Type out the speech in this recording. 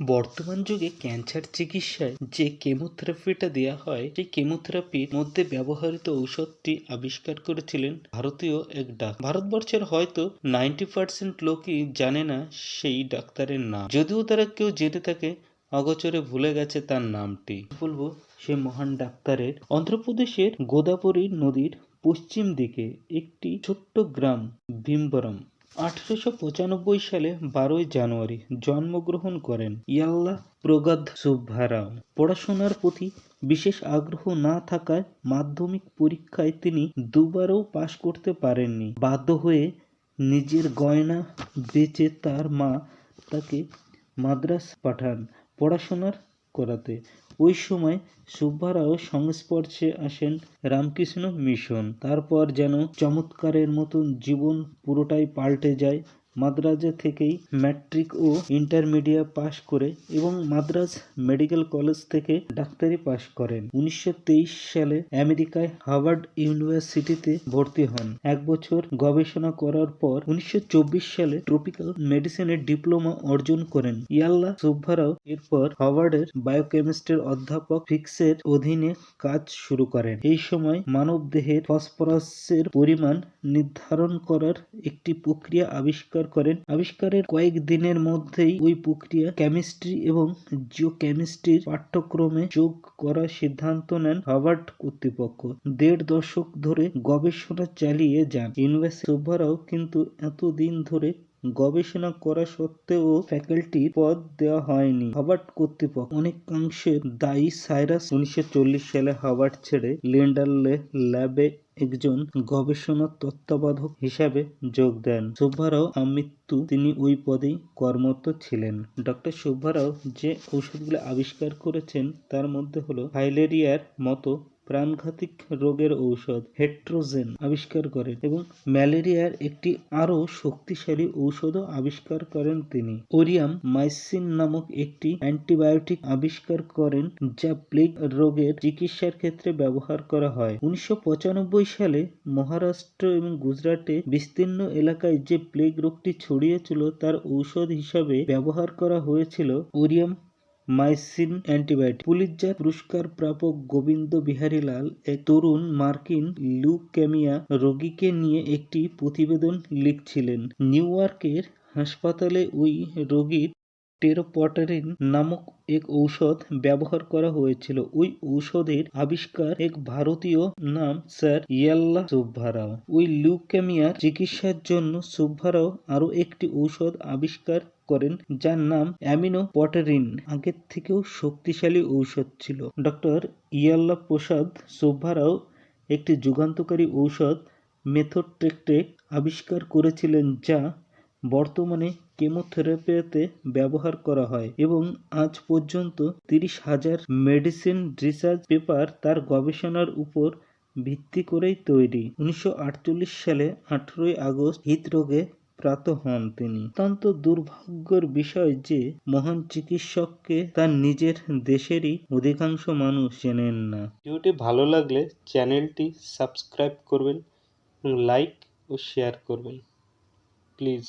বর্তমান যুগে ক্যান্সার চিকিৎসায় যে কেমোথেরাপিটা দেওয়া হয়, সেই কেমোথেরাপির মধ্যে ব্যবহৃত ঔষধটি আবিষ্কার করেছিলেন ভারতীয় এক ডাক্তার ভারতবর্ষের হয়তো নাইনটি পার্সেন্ট লোকই জানে না সেই ডাক্তারের নাম। যদিও তারা কেউ জেনে থাকে, অগোচরে ভুলে গেছে তার নামটি। বলব, সে মহান ডাক্তারের অন্ধ্রপ্রদেশের গোদাবরী নদীর পশ্চিম দিকে একটি ছোট্ট গ্রাম, ভীমবরম। আঠারোশো পঁচানব্বই সালে বারোই জানুয়ারি জন্মগ্রহণ করেন ইয়াল্লা প্রগাধ সুব্বারাও। পড়াশোনার প্রতি বিশেষ আগ্রহ না থাকায় মাধ্যমিক পরীক্ষায় তিনি দুবারও পাশ করতে পারেননি। বাধ্য হয়ে নিজের গয়না বেচে তার মা তাকে মাদ্রাস পাঠান। পড়াশোনার করাতে। ওই সময় সুব্বারাও সংস্পর্শে আসেন রামকৃষ্ণ মিশন। তারপর যেন চমৎকারের মতন জীবন পুরোটাই পাল্টে যায়। মাদ্রাজে থেকেই ম্যাট্রিক ও ইন্টারমিডিয়েট পাশ করে এবং মাদ্রাজ মেডিকেল কলেজ থেকে ডাক্তারি পাশ করেন। উনিশশো তেইশ সালে আমেরিকায় হার্ভার্ড ইউনিভার্সিটিতে ভর্তি হন। এক বছর গবেষণা করার পর উনিশশো চব্বিশ সালে ট্রপিক্যাল মেডিসিনের ডিপ্লোমা অর্জন করেন। ইয়াল্লা সুব্বারাও এরপর হার্ভার্ডের বায়োকেমিস্ট্রির অধ্যাপক ফিক্সের অধীনে কাজ শুরু করেন। এই সময় মানব দেহের ফসফরাসের পরিমাণ নির্ধারণ করার একটি প্রক্রিয়া আবিষ্কার করেন। আবিষ্কারের কয়েক দিনের মধ্যেই ওই প্রক্রিয়া কেমিস্ট্রি এবং জিও কেমিস্ট্রির পাঠ্যক্রমে যোগ করার সিদ্ধান্ত নেন হার্ভার্ড কর্তৃপক্ষ। দেড় দশক ধরে গবেষণা চালিয়ে যান। ইউনিভার্সিটি কিন্তু এতদিন ধরে গবেষণা করা সত্ত্বেও ফ্যাকাল্টি পদ দেওয়া হয়নি। হার্ভার্ড কর্তৃপক্ষ অনেকাংশে দায়ী সাইরাস উনিশশো চল্লিশ সালে হার্ভার্ড ছেড়ে লিন্ডারলে ল্যাবে একজন গবেষণা তত্ত্বাবধায়ক হিসাবে যোগ দেন। সুব্বারাও আমৃত্যু, তিনি ওই পদেই কর্মরত ছিলেন। ডক্টর সুব্বারাও যে ঔষধগুলো আবিষ্কার করেছেন, তার মধ্যে হলো ফাইলেরিয়ার মতো প্রাণঘাতিক রোগের ঔষধ হেট্রোজেন আবিষ্কার করেন এবং ম্যালেরিয়ার একটি আরও শক্তিশালী ঔষধও আবিষ্কার করেন তিনি। ওরিয়াম মাইসিন নামক একটি অ্যান্টিবায়োটিক আবিষ্কার করেন যা প্লেগ রোগের চিকিৎসার ক্ষেত্রে ব্যবহার করা হয়। উনিশশো পঁচানব্বই সালে মহারাষ্ট্র এবং গুজরাটে বিস্তীর্ণ এলাকায় যে প্লেগ রোগটি ছড়িয়েছিল তার ঔষধ হিসাবে ব্যবহার করা হয়েছিল ওরিয়াম মাইসিন অ্যান্টিবায়োটিক। পুলিৎজার পুরস্কার প্রাপক গোবিন্দ বিহারী লাল, এক তরুণ মার্কিন লুকেমিয়া রোগীকে নিয়ে একটি প্রতিবেদন লিখছিলেন। নিউ ইয়র্কের হাসপাতালে ওই রোগীর টেরোপটারিন নামক এক ঔষধ ব্যবহার করা হয়েছিল। ওই ঔষধের আবিষ্কার এক ভারতীয় নাম স্যার ইয়াল্লা সুব্বারাও। ওই লিউকেমিয়ার চিকিৎসার জন্য সুব্বারাও আরও একটি ঔষধ আবিষ্কার করেন, যার নাম অ্যামিনো পটারিন আগের থেকেও শক্তিশালী ঔষধ ছিল। ডক্টর ইয়াল্লা প্রসাদ সুব্বারাও একটি যুগান্তকারী ঔষধ মেথোট্রেকটেক আবিষ্কার করেছিলেন, যা বর্তমানে কেমোথেরাপিতে ব্যবহার করা হয় এবং আজ পর্যন্ত তিরিশ হাজার মেডিসিন রিসার্চ পেপার তার গবেষণার উপর ভিত্তি করেই তৈরি। উনিশশো আটচল্লিশ সালে আঠেরোই আগস্ট হৃদরোগে প্রাত হন তিনি। অত্যন্ত দুর্ভাগ্যের বিষয় যে মহান চিকিৎসককে তার নিজের দেশেরই অধিকাংশ মানুষ চেনেন না। ভিডিওটি ভালো লাগলে চ্যানেলটি সাবস্ক্রাইব করবেন লাইক ও শেয়ার করবেন। প্লিজ।